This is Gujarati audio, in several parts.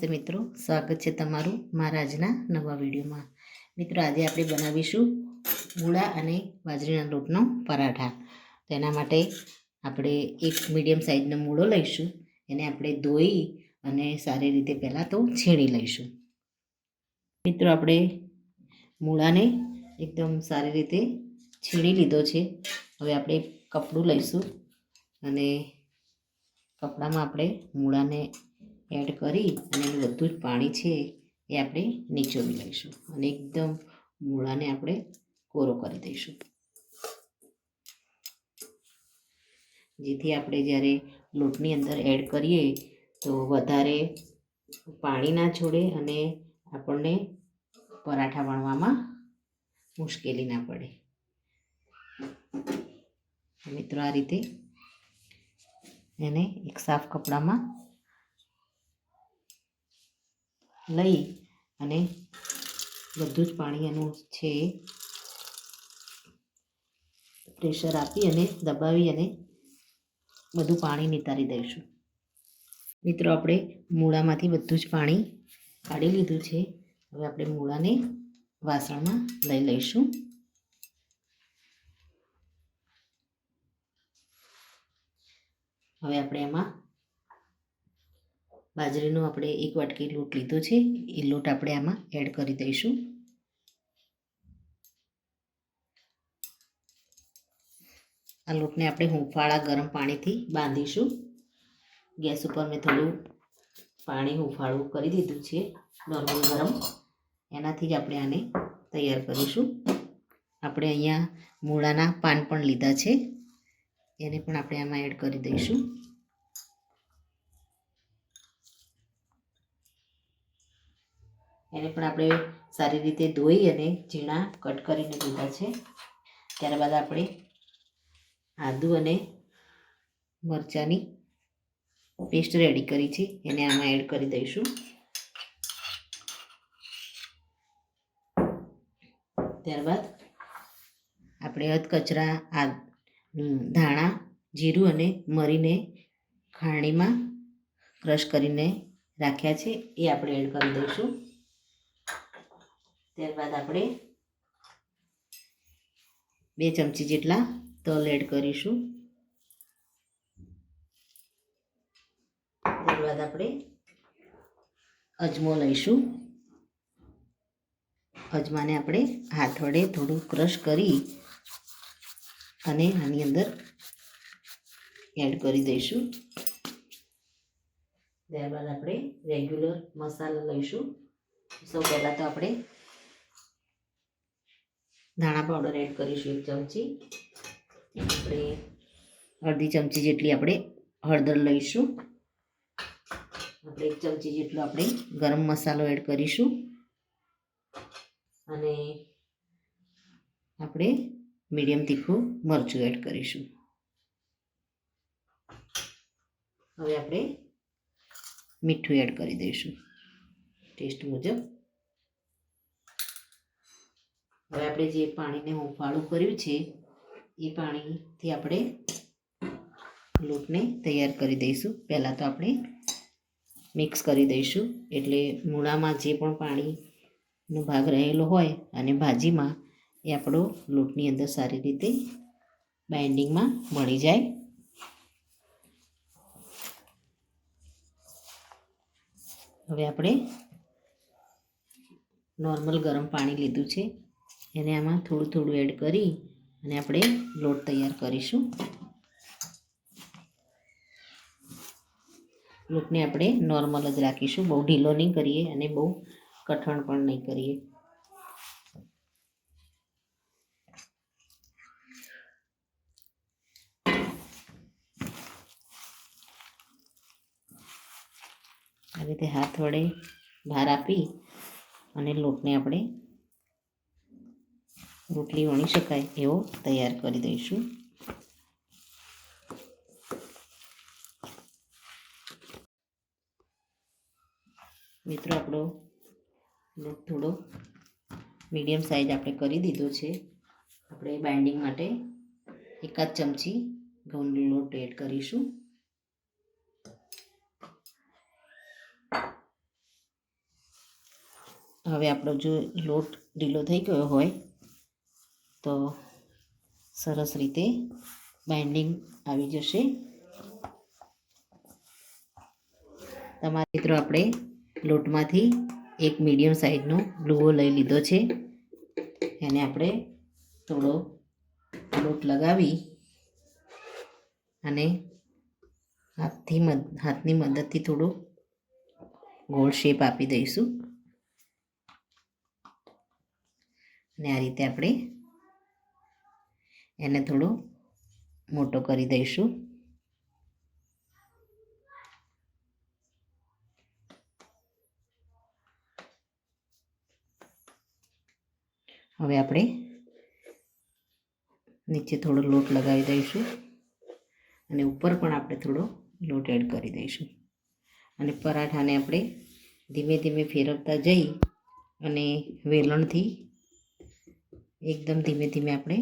નમસ્તે મિત્રો. સ્વાગત છે તમારું મારા આજના નવા વિડીયોમાં. મિત્રો, આજે આપણે બનાવીશું મૂળા અને બાજરીના લોટનો પરાઠા. તેના માટે આપણે એક મીડિયમ સાઇઝનો મૂળો લઈશું. એને આપણે ધોઈ અને સારી રીતે પહેલાં તો છીણી લઈશું. મિત્રો, આપણે મૂળાને એકદમ સારી રીતે છીણી લીધો છે. હવે આપણે કપડું લઈશું અને કપડામાં આપણે મૂળાને એડ કરી અને એનું બધું જ પાણી છે એ આપણે નીચોવી લઈશું અને એકદમ મૂળાને આપણે કોરો કરી દઈશું. જેથી આપણે જ્યારે લોટની અંદર એડ કરીએ તો વધારે પાણી ના છોડે અને આપણને પરાઠા વણવામાં મુશ્કેલી ના પડે. મિત્રો, આ રીતે એને એક સાફ કપડામાં લઈ અને બધું જ પાણી એનું છે. પ્રેશર આપી અને દબાવી અને બધું પાણી નિતારી દઈશું. મિત્રો, આપણે મૂળામાંથી બધું જ પાણી કાઢી લીધું છે. હવે આપણે મૂળાને વાસણમાં લઈ લઈશું. હવે આપણે એમાં બાજરીનો આપણે એક વાટકી લોટ લીધો છે. એ લોટ આપણે આમાં એડ કરી દઈશું. આ લોટને આપણે હુંફાળા ગરમ પાણીથી બાંધીશું. ગેસ ઉપર મેં થોડું પાણી હુંફાળું કરી દીધું છે, નોર્મલ ગરમ. એનાથી જ આપણે આને તૈયાર કરીશું. આપણે અહીંયા મૂળાના પાન પણ લીધા છે. એને પણ આપણે આમાં એડ કરી દઈશું. એને પણ આપણે સારી રીતે ધોઈ અને ઝીણા કટ કરીને લીધા છે. ત્યારબાદ આપણે આદુ અને મરચાંની પેસ્ટ રેડી કરી છે. એને આમાં એડ કરી દઈશું. ત્યારબાદ આપણે અધકચરા આ ધાણા, જીરું અને મરીને ખાણીમાં ક્રશ કરીને રાખ્યા છે. એ આપણે એડ કરી દઈશું. ત્યારબાદ આપણે બે ચમચી જેટલા તલ એડ કરીશું. ત્યારબાદ આપણે અજમો લઈશું. અજમાને આપણે હાથ વડે થોડું ક્રશ કરી અને આની અંદર એડ કરી દઈશું. ત્યારબાદ આપણે રેગ્યુલર મસાલા લઈશું. સૌ પહેલાં તો આપણે ધાણા પાવડર એડ કરીશું એક ચમચી. આપણે અડધી ચમચી જેટલી આપણે હળદર લઈશું. આપણે એક ચમચી જેટલો આપણે ગરમ મસાલો એડ કરીશું. અને આપણે મીડિયમ તીખું મરચું એડ કરીશું. હવે આપણે મીઠું એડ કરી દઈશું. ટેસ્ટ મુજબ હવે આપણે જે પાણીને હુંફાળું કર્યું છે, એ પાણીથી આપણે લોટને તૈયાર કરી દઈશું. પહેલાં તો આપણે મિક્સ કરી દઈશું. એટલે મૂળામાં જે પણ પાણીનો ભાગ રહેલો હોય અને ભાજીમાં, એ આપણો લોટની અંદર સારી રીતે બાઇન્ડિંગમાં મળી જાય. હવે આપણે નોર્મલ ગરમ પાણી લીધું છે. એને આમાં થોડું થોડું એડ કરી અને આપણે લોટ તૈયાર કરીશું. લોટને આપણે નોર્મલ જ રાખીશું. બહુ ઢીલો નહીં કરીએ અને બહુ કઠણ પણ નહીં કરીએ. આ રીતે હાથ વડે ભાર આપી અને લોટને આપણે રોટલી વણી શકાય એવો તૈયાર કરી દઈશું. મિત્રો, આપણો લોટ થોડો મીડિયમ સાઈઝ આપણે કરી દીધો છે. આપણે બાઇન્ડિંગ માટે એકાદ ચમચી ઘઉંનો લોટ એડ કરીશું. હવે આપણો જો લોટ ઢીલો થઈ ગયો હોય તો સરસ રીતે બાઇન્ડિંગ આવી જશે. તમારા મિત્રો આપણે લોટમાંથી એક મીડિયમ સાઇઝનો લુવો લઈ લીધો છે. એને આપણે થોડો લોટ લગાવી અને હાથથી મદ, હાથની મદદથી થોડો ગોળ શેપ આપી દઈશું. અને આ રીતે આપણે એને થોડો મોટો કરી દઈશું. હવે આપણે નીચે થોડો લોટ લગાવી દઈશું અને ઉપર પણ આપણે થોડો લોટ એડ કરી દઈશું. અને પરાઠાને આપણે ધીમે ધીમે ફેરવતા જઈ અને વેલણથી એકદમ ધીમે ધીમે આપણે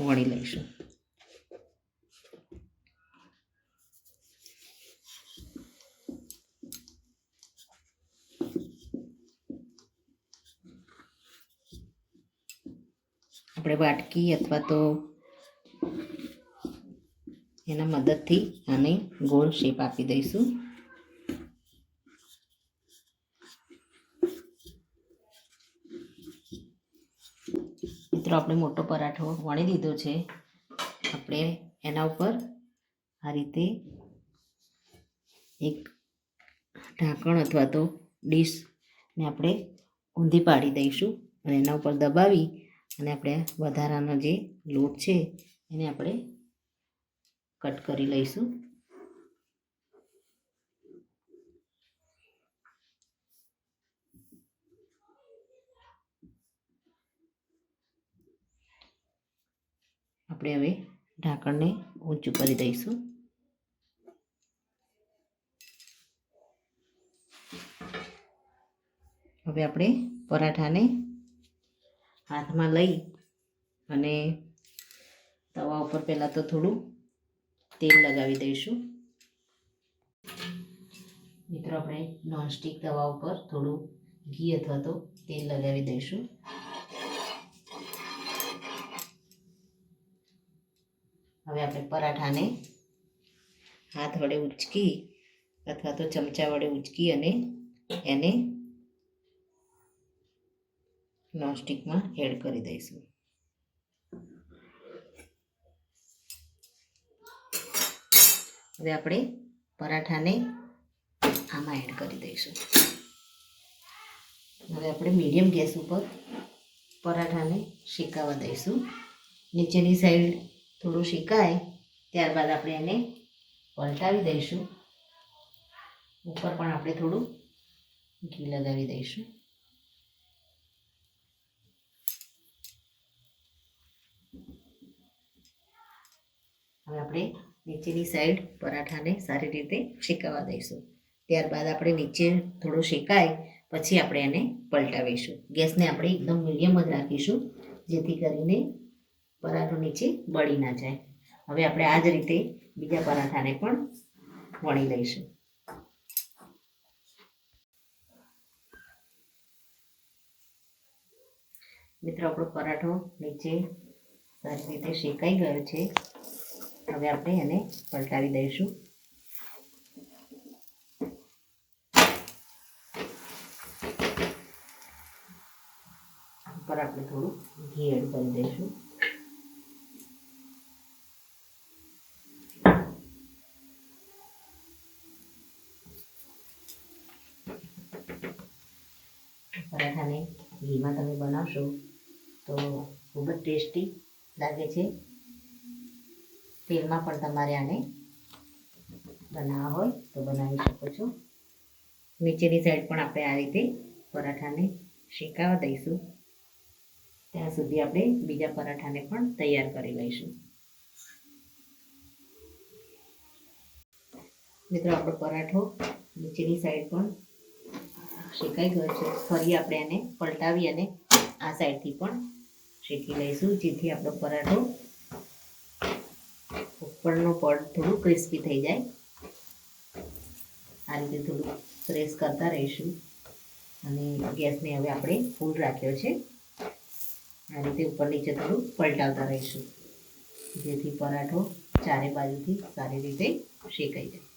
વણી લઈશું. આપણે વાટકી અથવા તો એના મદદથી આને ગોળ શેપ આપી દઈશું. મિત્રો, આપણે મોટો પરાઠો વણી દીધો છે. આપણે એના ઉપર આ રીતે એક ઢાંકણ અથવા તો ડીશને આપણે ઊંધી પાડી દઈશું અને એના ઉપર દબાવી અને આપણે વધારાનો જે લોટ છે એને આપણે કટ કરી લઈશું. આપણે હવે ઢાંકણને ઊંચું કરી દઈશું. હવે આપણે પરાઠાને હાથમાં લઈ અને તવા ઉપર પહેલાં તો થોડું તેલ લગાવી દઈશું. મિત્રો, આપણે નોનસ્ટિક તવા ઉપર થોડું ઘી અથવા તો તેલ લગાવી દઈશું. હવે આપણે પરાઠાને હાથ વડે ઉચકી અથવા તો ચમચા વડે ઉચકી અને એને નોનસ્ટિકમાં એડ કરી દઈશું. હવે આપણે પરાઠાને આમાં એડ કરી દઈશું. હવે આપણે મીડિયમ ગેસ ઉપર પરાઠાને શેકાવા દઈશું. નીચેની સાઈડ થોડું શેકાય ત્યારબાદ આપણે એને પલટાવી દઈશું. ઉપર પણ આપણે થોડું ઘી લગાવી દઈશું. હવે આપણે નીચેની સાઈડ પરાઠાને સારી રીતે શેકાવા દઈશું. ત્યારબાદ આપણે નીચે થોડું શેકાય, પછી આપણે એને પલટાવીશું. ગેસને આપણે એકદમ મીડિયમ જ રાખીશું, જેથી કરીને પરાઠો નીચે બળી ના જાય. હવે આપણે આ જ રીતે બીજા પરાઠાને પણ વણી લઈશું. મિત્રો, આપણો પરાઠો નીચે સારી રીતે શેકાઈ ગયો છે. હવે આપણે એને પલટાવી દઈશું. ઉપર આપણે થોડું ઘી એડ કરી દઈશું. પરાઠાને ઘીમાં તમે બનાવશો તો ખૂબ જ ટેસ્ટી લાગે છે. તેલમાં પણ તમારે આને બનાવવા હોય તો બનાવી શકો છો. નીચેની સાઈડ પણ આપણે આ રીતે પરાઠાને શેકાવા દઈશું. ત્યાં સુધી આપણે બીજા પરાઠાને પણ તૈયાર કરી લઈશું. મિત્રો, આપણો પરાઠો નીચેની સાઈડ પણ શેકાઈ ગયો છે. ફરી આપણે એને પલટાવી અને આ સાઈડથી પણ શેકી લઈશું, જેથી આપણો પરાઠો ઉપરનું પડ થોડું ક્રિસ્પી થઈ જાય. આ રીતે થોડું પ્રેસ કરતા રહીશું. અને ગેસને હવે આપણે ફૂલ રાખ્યો છે. આ રીતે ઉપર નીચે થોડું પલટાવતા રહીશું, જેથી પરાઠો ચારે બાજુથી સારી રીતે શેકાઈ જાય.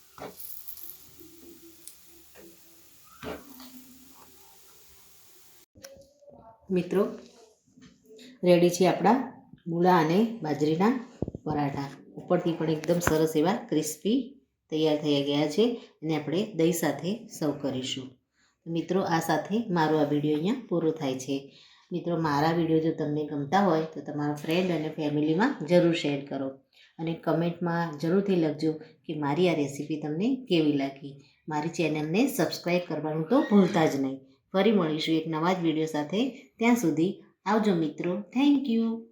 મિત્રો રેડી છે આપણા મૂળા અને બાજરીના પરાઠા. ઉપરથી પણ એકદમ સરસ એવા ક્રિસ્પી તૈયાર થઈ ગયા છે અને આપણે દહીં સાથે સર્વ કરીશું. મિત્રો, આ સાથે મારો આ વીડિયો અહીંયા પૂરો થાય છે. મિત્રો, મારા વીડિયો જો તમને ગમતા હોય, તો તમારા ફ્રેન્ડ અને ફેમિલીમાં જરૂર શેર કરો. અને કમેન્ટમાં જરૂરથી લખજો કે મારી આ રેસીપી તમને કેવી લાગી. મારી ચેનલને સબસ્ક્રાઈબ કરવાનું તો ભૂલતા જ નહીં. ફરી મળીશું એક નવા જ વીડિયો સાથે. ત્યાં સુધી આવજો મિત્રો. Thank you